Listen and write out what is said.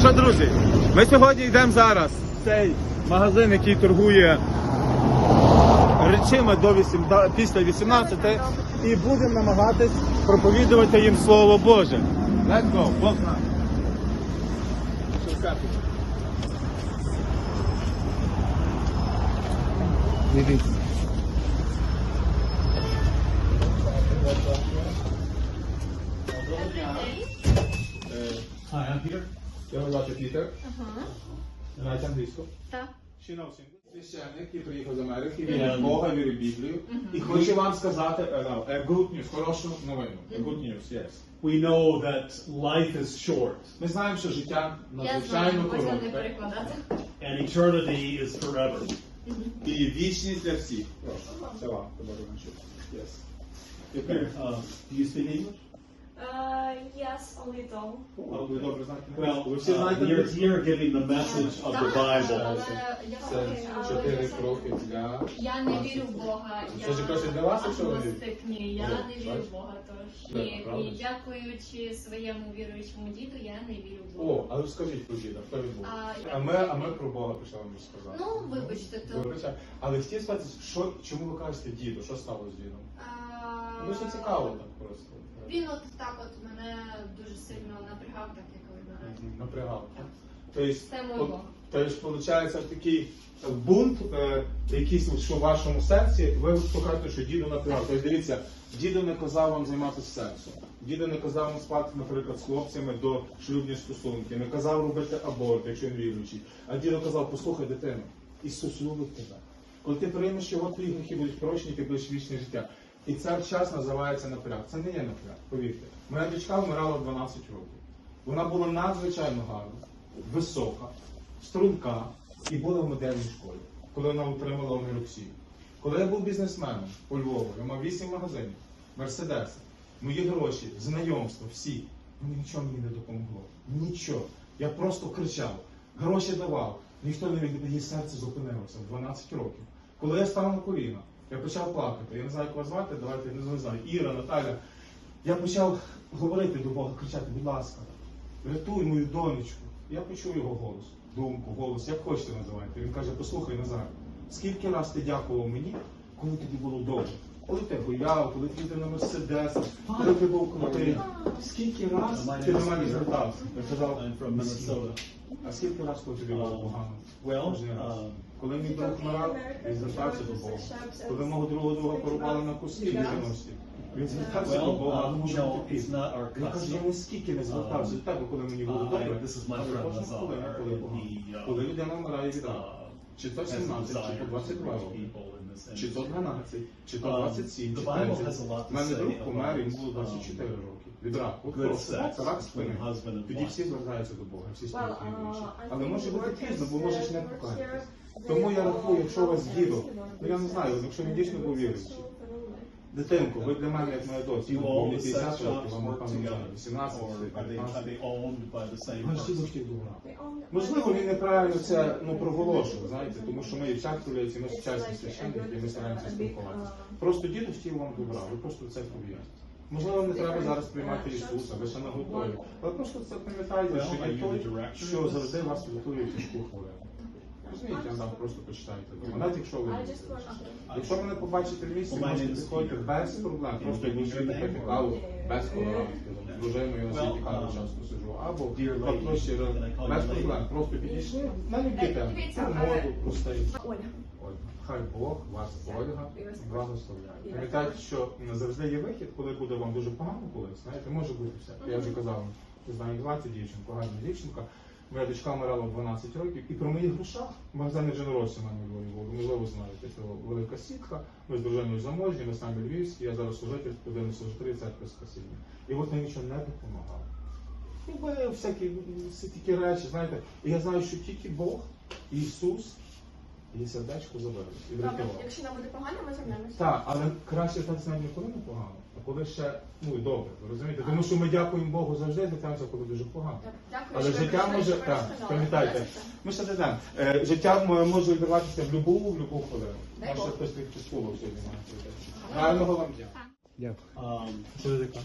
Що, друзі, ми сьогодні йдемо зараз в цей магазин, який торгує речима до 8, після 18 і будемо намагатись проповідувати їм Слово Боже. Let's go, Бог? Дивіться. Hi, I'm Peter. Я звати Пітер. Ага, Знаєте англійську? так. Чи на? Священник, який приїхав з Америки, вірить в Бога, вірить в Біблію. І хочу вам сказати е, no, е, good news, хорошу новину. Е, Good news, yes. We know that life is short Ми знаємо, що життя надзвичайно коротке. and eternity is forever. І вічність для всіх. Прошу, це вам, Yes. Тепер, Uh, do you speak English? Uh, yes, a little. а добре знаєте? Well, uh, you're here giving the message of the Bible. Але я це говорю, чотири кроки для... я не вірю в Бога. Це ж якраз для вас, якщо ви вірите? агностик, ні, я Ну, не вірю бачиш? в Бога, тож Да, ні. правда І дякуючи своєму віруючому діду, я не вірю в Бога. О, але розкажіть про діда, хто він був? А, А ми, а ми про Бога пішли вам розказати. Ну, вибачте, то Вибачте. Але хотів сказати, що, чому ви кажете діду, що сталося з дідом? а, Що цікаво так просто. Він от так от мене дуже сильно напрягав, так як ви Напрягав. Тобто, Це мой от- Бог. Тобто, виходить, такий бунт, е, якийсь, от, що в вашому серці, ви покажете, що діду напрягав. Тобто, дивіться, діду не казав вам займатися сексом. Діду не казав вам спати, наприклад, з хлопцями до шлюбних стосунків, не казав робити аборт, якщо він віруючий. А діду казав, послухай дитину, Ісус любить тебе. Коли ти приймеш його, твої гріхи будуть прощені, ти будеш вічне життя. І цей час називається напряг. Це не є напряг, повірте. Моя дочка вмирала 12 років. Вона була надзвичайно гарна, висока, струнка і була в модельній школі, коли вона отримала оніроксію. Коли я був бізнесменом у Львові, я мав 8 магазинів, мерседеси, мої гроші, знайомства, всі, вони нічого мені не допомогло. Нічого. Я просто кричав, гроші давав. Ніхто не міг її серце зупинилося в 12 років. Коли я став на коліна, я почав плакати. Я не знаю, як вас звати, давайте не знаю, Іра, Наталя. Я почав говорити до Бога, кричати, будь ласка, рятуй мою донечку. Я почув його голос, думку, голос, як хочете називайте. Він каже, послухай Назар, скільки раз ти дякував мені, коли тобі було добре? Коли ти гуляв, коли ти їздив на Мерседес, коли ти був крутий. Скільки раз ти до мене звертався? Я казав, I'm from Minnesota. а скільки раз коли тобі було погано? Well, uh, Коли мій друг вмирав, він звертався до Бога. Коли мого другого друга порубали на куски в 90-ті, він звертався до Бога, uh, it's not our Я кажу, я custom. ніскільки не звертався до тебе, коли мені було Uh, добре. This is my friend кожна Nazar, хвилина, коли погано. he, uh, Коли людина вмирає від раку, uh, чи то has 17, чи то 22 роки, чи то industry. 12, чи то Um, 27, чи 30. has a lot to У мене друг помер, йому було 24 um, роки. Від раку. Просто, рак спини. Тоді всі звертаються до Бога, всі стають uh, Але може бути пізно, бо можеш не that покаятися. Тому я рахую, якщо у вас have ну я не знаю, якщо він дійсно був віруючий. Дитинку, ви для мене як моя дочка. Мені the 50 sex років, вам напевно не знаю, 18, Or are they, are 19. they owned by the same Ми всі person? батьки добра. Можливо, він неправильно це ну, проголошував, знаєте, тому що ми і в церкві, ми сучасні священники, і ми стараємося спілкуватися. Просто діду хотів вам добра, ви просто це пов'язаєте. Можливо, не треба зараз приймати Ісуса, ви ще не готові. Але просто це пам'ятайте, що є той, що завжди вас рятує в тяжку хвилину. Розумієте, я вам просто почитайте. Навіть якщо ви не Якщо ви не побачите в місці, мене можете підходити без проблем. Просто як ви пити каву без толерантки. З дружиною я світі каву um, часто сиджу. Або call you без проблем. Просто підійшли на любі Е, теми. дивіться, Про але- моду, простий. Ольга. Хай Бог вас, Ольга, благословляє. Пам'ятайте, що завжди є вихід, коли буде вам дуже погано колись. Знаєте, може бути все. Я вже казав, не знаю, як звати дівчинку, гарна дівчинка. Моя дочка вмирала 12 років, і про моїх грошах магазини Дженеросі в мене у Львові були. Можливо, знаєте, це велика сітка. Ми з дружиною заможні, ми самі львівські, я зараз служитель один служителі церкви Спасіння. І от мені нічого не допомагало. Ну, всякі, всі такі речі, знаєте. І я знаю, що тільки Бог, Ісус, її сердечко заберуть і Добре, якщо нам буде погано, ми звернемося. Так, але краще так знати ніколи не погано, а коли ще ну і добре, ви розумієте? Тому що ми дякуємо Богу завжди, звертаємося, коли дуже погано. Так, Дякую, Але що ви життя прийшли, може що ви так, розказали. пам'ятайте, ми ще дійдемо. Е, життя м- може відбуватися в будь-яку в будь-яку хвилину. Дай Може Бог. хтось тих сьогодні має. Гарного вам дня. Дякую. Що ти така?